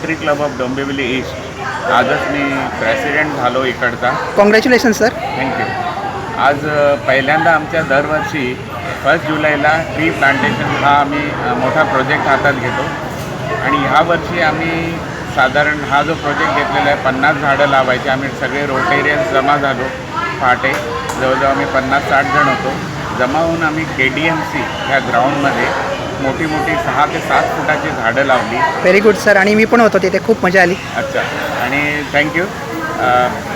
Rotary club of Dombivli east आजच मी president झालो इकडचा. कॉंग्रॅच्युलेशन सर थँक्यू आज पहिल्यांदा आमच्या दरवर्षी फर्स्ट जुलैला ट्री प्लांटेशन हा आम्ही मोठा प्रोजेक्ट हातात घेतो. आणि ह्या वर्षी आम्ही साधारण हा जो प्रोजेक्ट घेतलेला आहे पन्नास झाडं लावायचे. आम्ही सगळे रोटेरियन्स जमा झालो पहाटे. जवळजवळ आम्ही पन्नास साठ जण होतो. जमा होऊन आम्ही के डी एम सी ह्या ग्राउंडमध्ये मोठी मोठी सहा ते सात फुटाची झाडं लावली. व्हेरी गुड सर आणि मी पण होतो तिथे. खूप मजा आली. अच्छा. आणि थँक्यू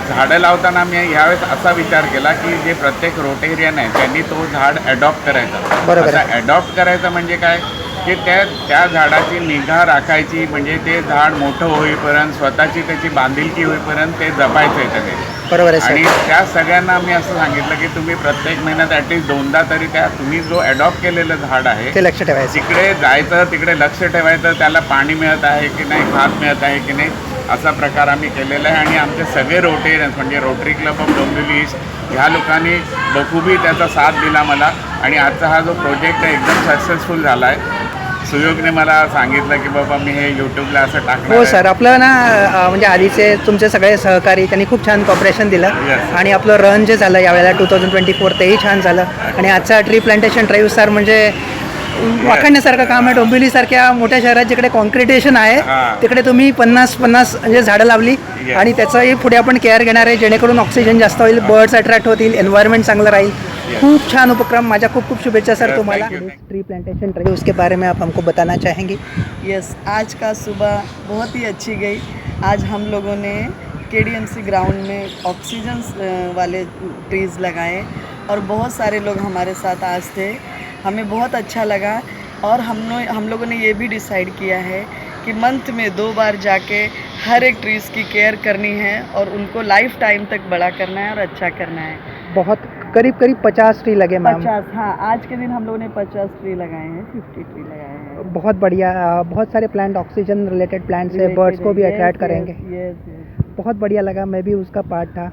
झाडं लावताना मी यावेळेस असा विचार केला की जे प्रत्येक रोटेरियन आहे त्यांनी तो झाड अडॉप्ट करायचा. बरोबर आहे. अडॉप्ट करायचं म्हणजे काय? की त्या त्या झाडाची निगा राखायची म्हणजे ते झाड मोठं होईपर्यंत स्वतःची त्याची बांधिलकी होईपर्यंत ते जपायचं आहे त्याने. बरोबर आहे आणि त्या सगळ्यांना मी असं सांगितलं की तुम्ही प्रत्येक महिन्यात ॲटलिस्ट दोनदा तरी त्या तुम्ही जो अडॉप्ट केलेलं झाड आहे ते लक्ष ठेवायचं. तिकडे जायचं तिकडे लक्ष ठेवायचं त्याला पाणी मिळत आहे की नाही खात मिळत आहे की नाही असा प्रकार आम्ही केलेला आहे. आणि आमचे सगळे रोटेरियन्स म्हणजे Rotary club of Dombivli east ह्या लोकांनी बखूबी त्याचा साथ दिला मला. आणि आजचा हा जो प्रोजेक्ट आहे एकदम सक्सेसफुल झाला आहे सुयोगने मला सांगितलं की बाबा मी हे यूट्यूबला असं टाकणार हो. सर आपलं ना अं, म्हणजे आधीचे तुमचे सगळे सहकारी त्यांनी खूप छान कॉपरेशन दिलं Yes. आणि आपलं रन जे झालं यावेळेला टू थाउजंड ट्वेंटी फोर तेही छान झालं आणि आजचा ट्री प्लांटेशन ड्राईव्ह सर म्हणजे वाखाणण्यासारखं काम आहे डोंबिवलीसारख्या मोठ्या शहरात जिकडे कॉन्क्रिटेशन आहे. तिकडे तुम्ही पन्नास पन्नास म्हणजे झाडं लावली. आणि त्याचाही पुढे आपण केअर घेणार आहे जेणेकरून ऑक्सिजन जास्त होईल बर्ड्स अट्रॅक्ट होतील एन्व्हायरमेंट चांगलं राहील. खूप छान उपक्रम माझ्या खूप खूप शुभेच्छा सर तुम्हाला. ट्री प्लांटेशन ड्राइव उसके बारे में आप हमको बताना चाहेंगे? यस आज का सुबह बहुत ही अच्छी गई। आज हम लोगों ने के ग्राउंड में ऑक्सीजन वाले ट्रीज़ लगाए और बहुत सारे लोग हमारे साथ आज थे। हमें बहुत अच्छा लगा और हम हम लोगों ने ये भी डिसाइड किया है कि मंथ में दो बार जाके हर एक ट्रीज़ की केयर करनी है और उनको लाइफ टाइम तक बड़ा करना है और अच्छा करना है। बहुत करीब करीब पचास ट्री लगे मैम पचास हाँ आज के दिन हम लोगों ने पचास ट्री लगाए हैं फिफ्टी ट्री लगाए हैं। बहुत बढ़िया बहुत सारे प्लांट ऑक्सीजन रिलेटेड प्लांट्स है बर्ड्स को भी अट्रैक्ट करेंगे। यस यस बहुत बढ़िया लगा मैं भी उसका पार्ट था।